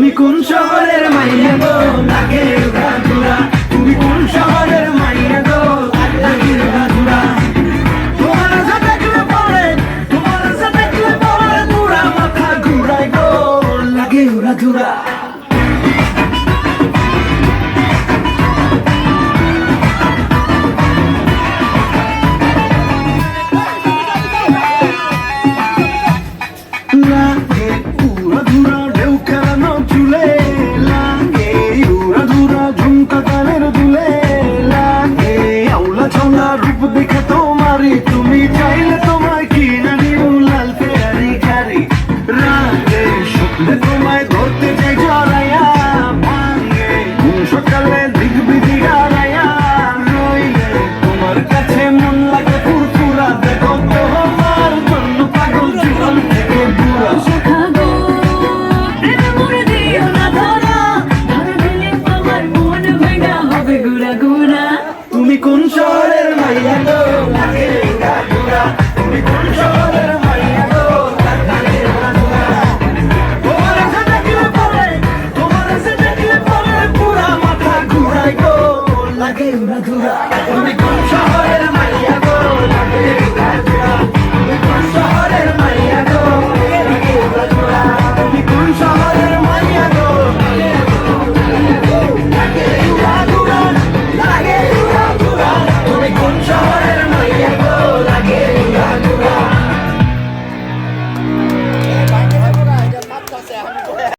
তুমি কোন শহরের মাইয়া গো? লাগে ঘুরা তুমি কোন শহরের মাইয়া গো? লাগে ঘুরা তোমার দেখলে পরে তোমার দেখলে পরে পুরা মাথা ঘুরাই গো। লাগে ঘুরা ঘুরা না বিপদ দেখে তোমারই। তুমি চাইলে লাগে উড়াধুরা তুমি